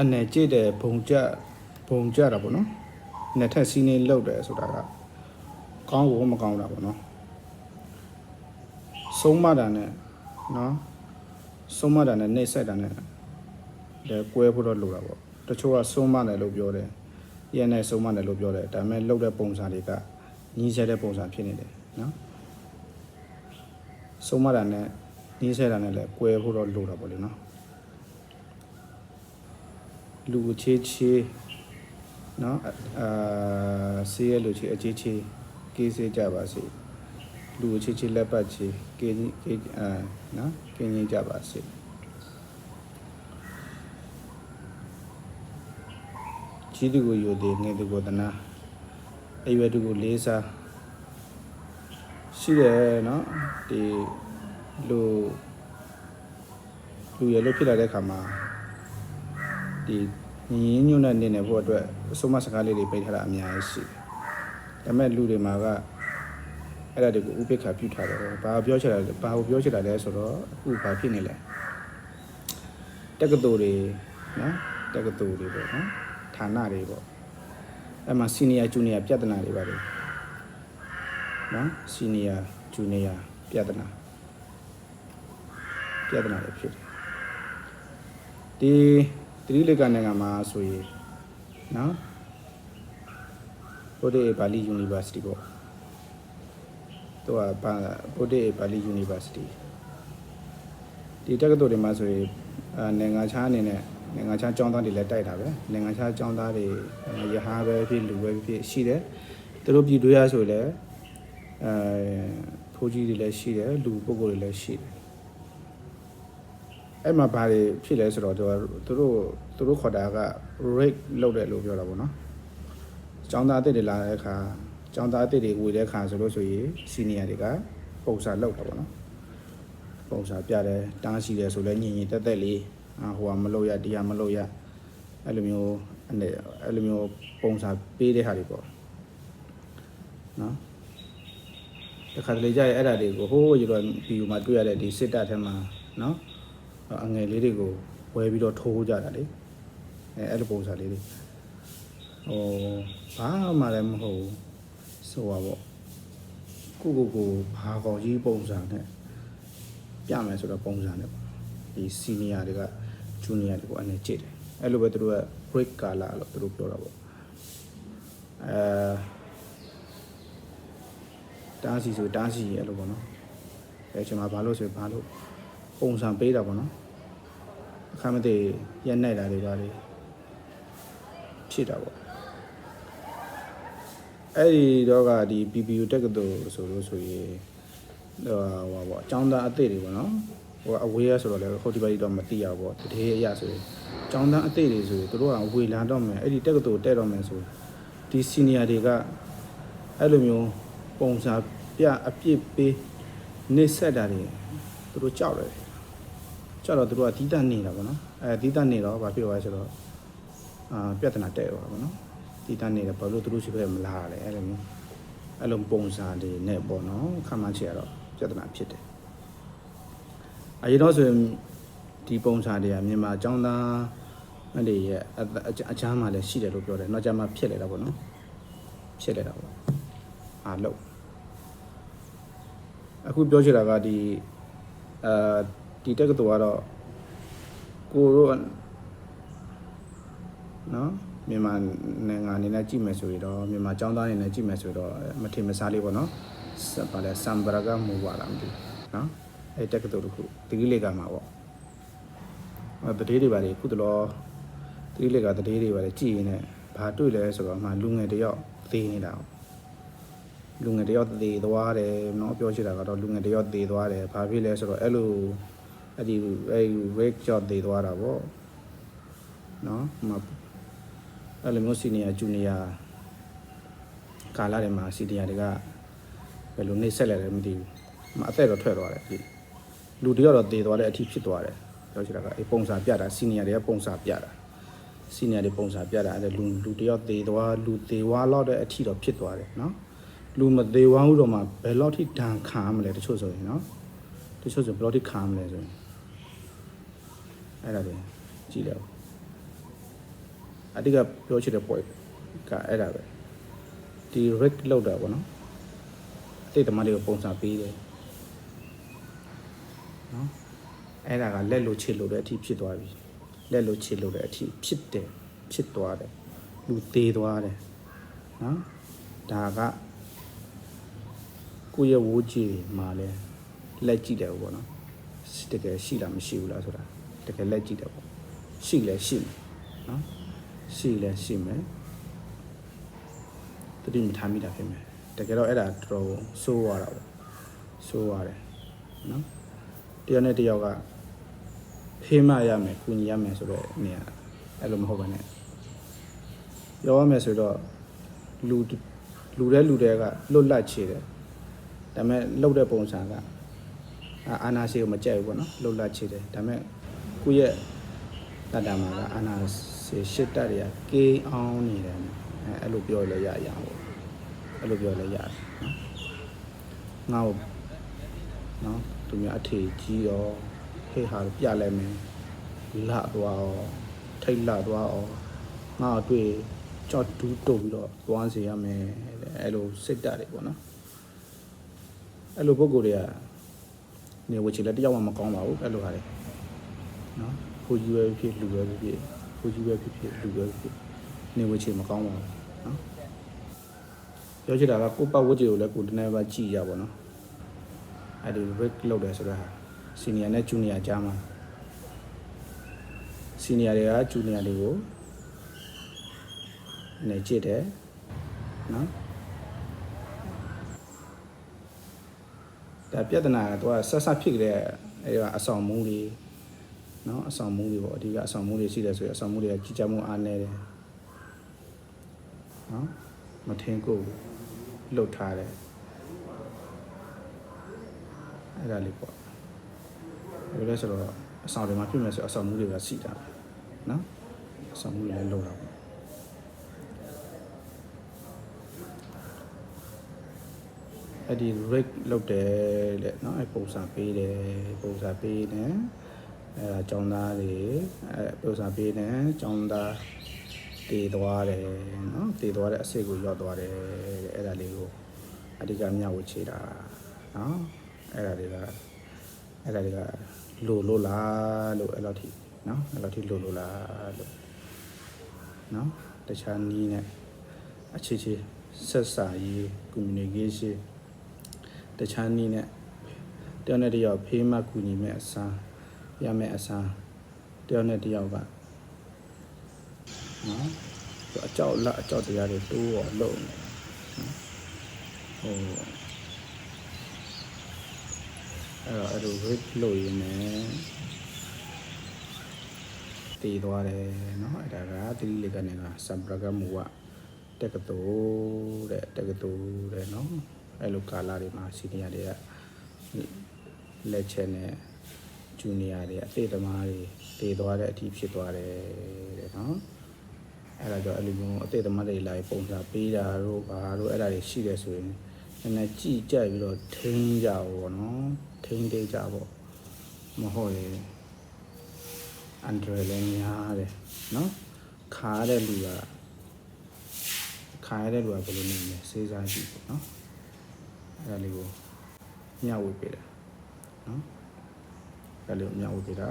အနယ်ကြည့်တယ်ဘုံကြဘုံကြတာပေါ့နော်နှစ်ထက်စီးနေလောက်တယ်ဆိုတာကကောင်းကိုမကောင်းတာပေါ့နော်ဆုံးမတာနဲ့နော်ဆုံးမတာနဲ့နှိမ့်ဆက်တာနဲ့လည်းကွဲဖို့တော့လိုတာပေါ့တချို့ကဆုံးမတယ်လို့ပြောတယ်ရဲနဲ့ဆုံးမတယ်လို့ပြောတယ်ဒါပေမဲ့လောက်တဲ့ပုံစံတွေကညီးဆဲတဲ့ပုံစံဖြစ်နေတယ်နော်ဆုံးမတာနဲ့ညီးဆဲတာနဲ့လည်းကွဲဖို့တော့လိုတာပေါ့လေနော် လူအချေချေနော်အာဆေးရလူချေအချေချေကေးဆေးကြပါစေလူအချေချေလက်ပတ်ချေကေးကေးအာနော်ကင်းကြီးကြပါစေခြေသူကိုယိုသေးငယ်သူကိုတနာအရွယ်သူကိုလေးစားရှိတယ်နော်ဒီလူလူရလို့ဖြစ်လာတဲ့ခါမှာ ဒီညီညွတ်တဲ့နေနေဖို့အတွက်အဆုံးမစကားလေးတွေပိတ်ထားတာအများကြီးရှိတယ်။ဒါပေမဲ့လူတွေမှာကအဲ့ဒါတွေကိုဥပိ္ပခာပြုထားတယ်။ဘာပြောချင်တာလဲဘာကိုပြောချင်တာလဲဆိုတော့အခုဘာဖြစ်နေလဲ။တက္ကသိုလ်တွေနော်တက္ကသိုလ်တွေပေါ့နော်ဌာနတွေပေါ့အဲ့မှာစီနီယာဂျူနီယာပြဿနာတွေပါတယ်နော်စီနီယာဂျူနီယာပြဿနာပြဿနာတွေဖြစ်တယ်ဒီ သတိလက်ကနိုင်ငံမှာဆိုရင်နော်ဘုဒ္ဓေပါဠိ University ပေါ့သူကဘာဘုဒ္ဓေပါဠိ University ဒီတက္ကသိုလ်တွေမှာဆိုရင်အာနိုင်ငံခြားအနေနဲ့နိုင်ငံခြားကျောင်းသားတွေလည်းတိုက်တာပဲနိုင်ငံခြားကျောင်းသားတွေရဟာပဲဖြစ်လူပဲဖြစ်ရှိတယ်သူတို့ပြည်တွဲရဆိုလည်းအဲဖိုးကြီးတွေလည်းရှိတယ်လူပုဂ္ဂိုလ်တွေလည်းရှိတယ် အဲ့မှာဘာတွေဖြစ်လဲဆိုတော့သူကသူတို့သူတို့ခေါ်တာက rate လောက်တယ်လို့ပြောတာပေါ့နော်။ကျောင်းသားအစ်စ်တွေလာတဲ့အခါကျောင်းသားအစ်စ်တွေဝေတဲ့အခါဆိုလို့ဆိုရင် senior တွေကပုံစံလောက်တာပေါ့နော်။ပုံစံပြတယ်တားရှိတယ်ဆိုလဲညင်ညင်တက်တက်လေးအာဟိုကမလို့ရဒီကမလို့ရအဲ့လိုမျိုးအဲ့အဲ့လိုမျိုးပုံစံပေးတဲ့ဟာတွေပေါ့နော်တခါတလေကြာရင်အဲ့ဒါတွေကိုဟိုးရတော့ဒီမှာတွေ့ရတဲ့ဒီစစ်တပ်ထဲမှာနော် အငယ်လေးတွေကိုဝဲပြီးတော့ထိုးကြတာလေအဲအဲ့လိုပုံစံလေးတွေဟိုဘာမှလည်းမဟုတ်ဘူးဆိုပါပေါ့ကိုကိုကိုဘာကောင်ကြီးပုံစံနဲ့ပြမယ်ဆိုတော့ပုံစံနဲ့ပေါ့ဒီစီနီယာတွေကဂျူနီယာတွေကိုအနေကြည့်တယ်အဲ့လိုပဲသူတို့က break ကာလာလို့သူတို့ပြောတာပေါ့အဲတားစီဆိုတားစီအဲ့လိုပေါ့နော်အဲကျွန်မဘာလို့ဆိုဘာလို့ ပုံစံပေးတာပေါ့နော်အခါမတည်းရက်နိုင်တာတွေပါလေဖြစ်တာပေါ့အဲ့ဒီတော့ကဒီ PPU တက္ကသိုလ်ဆိုလို့ဆိုရင်ဟိုဟာပေါ့အចောင်းသားအသေးတွေပေါ့နော်ဟိုအဝေးရဆိုတော့လည်းဟိုဒီပါဒီတော့မသိရဘူးပေါ့တည်းအရဆိုရင်ចောင်းသားအသေးတွေဆိုရင်တို့ကဝေလာတော့မယ်အဲ့ဒီတက္ကသိုလ်တက်တော့မယ်ဆိုဒီ senior တွေကအဲ့လိုမျိုးပုံစံပြအပြစ်ပေးနေဆက်တာတွေသူတို့ကြောက်တယ် ကြောက်တော့သူတို့ကတီးတန့်နေတာပေါ့နော်အဲတီးတန့်နေတော့ဘာဖြစ်သွားလဲဆိုတော့အာပြဿနာတဲ့သွားတာပေါ့နော်တီးတန့်နေတယ်ဘာလို့သူတို့ရှိပဲမလာလဲအဲ့လိုမျိုးအဲ့လိုပုံစံတွေနဲ့ပေါ့နော်ခံမှန်းချရတော့ပြဿနာဖြစ်တယ်အရင်တော့ဆိုရင်ဒီပုံစံတွေကမြန်မာအကြောင်းသားအဲ့ဒီရဲ့အအချမ်းမှလည်းရှိတယ်လို့ပြောတယ်နောက်ကြမှာဖြစ်လေတာပေါ့နော်ဖြစ်လေတာပေါ့အားလို့အခုပြောချင်တာကဒီအာ ဒီတက္ကသိုလ်ကတော့ကိုတို့နော်မြန်မာနိုင်ငံအနေနဲ့ကြည့်မယ်ဆိုရင်တော့မြန်မာចောင်းသားအနေနဲ့ကြည့်မယ်ဆိုတော့မထင်မရှားလေးပေါ့နော်စပါလဲစံဘရကမူပါလားမသိဘူးနော်အဲတက္ကသိုလ်တစ်ခုဒီကိလေကမှာပေါ့အဲတတိတွေပါလေခုတလောဒီကိလေကတတိတွေပါလေကြည့်ရင်လည်းဘာတွေ့လဲဆိုတော့မှလူငယ်တယောက်သေးနေတာပေါ့ လူငယ်တယောက်သေသွားတယ်เนาะပြောချင်တာကတော့လူငယ်တယောက်သေသွားတယ်ဘာဖြစ်လဲဆိုတော့အဲ့လို အဲ့ဒီအဲ့ဒီ wake shot တွေသွားတာပေါ့နော်ဟိုမှာအဲ့လိုမျိုး senior junior ကာလတွေမှာ senior တွေကဘယ်လိုနှိမ့်ဆက်လဲလည်းမသိဘူးမအသက်တော့ထွက်သွားတယ်ဒီလူတွေတော့တေသွားတဲ့အထိဖြစ်သွားတယ်ပြောချင်တာကအဲပုံစံပြတာ senior တွေကပုံစံပြတာ senior တွေပုံစံပြတာအဲ့လူလူတယောက်တေသွားလူတေသွားလောက်တဲ့အထိတော့ဖြစ်သွားတယ်နော်လူမသေးဝမ်းဘူးတော့မှဘယ်လောက်ထိဒဏ်ခံရမလဲတချို့ဆိုရင်နော်တချို့ဆိုဘယ်လောက်ထိခံရမလဲဆိုရင် အဲ့ဒါတွေကြည့်လိုက်အတိကပြောချင်တဲ့ point ကအဲ့ဒါပဲဒီ rig လောက်တာပေါ့နော်အတိတ်သမားတွေကိုပုံစံပေးတယ်နော်အဲ့ဒါကလက်လို့ချစ်လို့တဲ့အထိဖြစ်သွားပြီလက်လို့ချစ်လို့တဲ့အထိဖြစ်တယ်ဖြစ်သွားတယ်လူသေးသွားတယ်နော်ဒါကကိုယ့်ရဲ့ဝိုးကြီးမှာလဲလက်ကြည့်တယ်ပေါ့နော်တကယ်ရှိလားမရှိဘူးလားဆိုတာ တကယ်လက်ကြည့်တယ်ပေါ့ရှိလဲရှိမယ်နော်ရှိလဲရှိမယ်တတိမထားမိတာဖြစ်မယ်တကယ်တော့အဲ့ဒါတော်တော်စိုးရတာပေါ့စိုးရတယ်နော်တယောက်နဲ့တယောက်ကဖေးမရမယ်ကုညီရမယ်ဆိုတော့နေရာအဲ့လိုမဟုတ်ပါနဲ့ပြောရမယ်ဆိုတော့လူလူတဲ့လူတွေကလွတ်လပ်ချေတယ်ဒါပေမဲ့လှုပ်တဲ့ပုံစံကအာအာနာရှိကိုမကြိုက်ဘူးပေါ့နော်လှုပ်လပ်ချေတယ်ဒါပေမဲ့ ကိုယ့်ရဲ့တတ္တမှာကအာနာရှိရှစ်တက်တွေကကေးအောင်နေတယ်အဲအဲ့လိုပြောလဲရရအောင်ပေါ့အဲ့လိုပြောလဲရတယ်နော်ငါ့ကိုနော်သူများအထေကြီးရောဟေးဟာပြလဲမယ်လာသွားရောထိတ်လာသွားရောငါ့ကိုတွေ့ကြောက်တူးတုတ်ပြီးတော့သွားစေရမယ်တဲ့အဲ့လိုစိတ်တက်တွေပေါ့နော်အဲ့လိုပုံကိုယ်တွေကနေဝချီလက်တယောက်မှမကောင်းပါဘူးအဲ့လိုဟာတွေ နော်ကိုကြီးပဲဖြစ်လူပဲဖြစ်ကိုကြီးပဲဖြစ်ဖြစ်လူပဲဖြစ်နေဝချီမကောင်းပါဘူးနော်ပြောချင်တာကကိုပတ်ဝတ်ကြီးကိုလည်းကိုတနေ့ပါကြည့်ရပါတော့အဲ့ဒီ break လုပ်တယ်ဆိုတော့စီနီယာနဲ့ဂျူနီယာကြားမှာစီနီယာတွေကဂျူနီယာတွေကိုနေကြည့်တယ်နော်ဒါပြဿနာကတော့ဆက်ဆက်ဖြစ်ကြတဲ့အဲအဆောင်မူးတွေ နော်အဆောင်မူးတွေပေါ့အဓိကအဆောင်မူးတွေရှိတယ်ဆိုရင်အဆောင်မူးတွေကကြီးကြမှုအားနည်းတယ်နော်မထင်ကိုလှုပ်ထားတယ်အဲ့ဒါလေးပေါ့ဘယ်လိုလဲဆိုတော့အဆောင်တွေမှာဖြစ်မယ်ဆိုအဆောင်မူးတွေကစီတာနော်အဆောင်မူးတွေလည်းလှုပ်တာပေါ့အဲ့ဒီ rate လုပ်တယ်တဲ့เนาะအဲ့ပုံစံပေးတယ်ပုံစံပေးနေ အဲကျောင်းသားတွေအဲပြုစာပေးတယ်ကျောင်းသားတည်သွားတယ်နော်တည်သွားတဲ့အစိတ်ကိုရောက်သွားတယ်တဲ့အဲ့ဒါလေးကိုအဓိကမျှဝေချေတာနော်အဲ့ဒါတွေကအဲ့ဒါတွေကလိုလိုလားလို့အဲ့လိုထိနော်အဲ့လိုထိလိုလိုလားလို့နော်တခြားနည်းနဲ့အခြေခြေဆက်ဆာရေး communication တခြားနည်းနဲ့တယောက်နဲ့တယောက်ဖေးမှကူညီမဲ့အစား ရမဲ့အစားတယောက်နဲ့တယောက်ကနော်သူအကြောက်လက်အကြောက်တရားတွေတိုးတော့လုံနေနော်ဟိုအဲ့တော့အဲ့လို rate လို့ရင်းနဲ့တည်သွားတယ်เนาะအဲ့ဒါကသတိလေးကနေကစံပရကမူကတက္ကသိုလ်တဲ့တက္ကသိုလ်တဲ့เนาะအဲ့လိုကာလာတွေမှာစီနီယာတွေကလက်ချက်နဲ့ ဂျူနီယာတွေအသေးသမားတွေတည်သွားတဲ့အထိဖြစ်သွားတယ်တဲ့နော်အဲ့ဒါကြောင့်အဲ့လိုမျိုးအသေးသမားတွေလာပုံစံပေးတာတို့ဘာတို့အဲ့ဒါတွေရှိတယ်ဆိုရင်နည်းနည်းကြည့်ကြိုက်ပြီးတော့ထိန်းကြပါတော့နော်ထိန်းသေးကြပေါ့မဟုတ်ရင်အန်ဒရလည်းများတယ်နော်ခါရတဲ့လူကခါရတဲ့လူကဘယ်လိုနေလဲစေးစားကြည့်ပေါ့နော်အဲ့ဒါလေးကိုမျှဝေပေးတာနော် အဲ့ဒါလေးကိုမျှဝေပေးတာ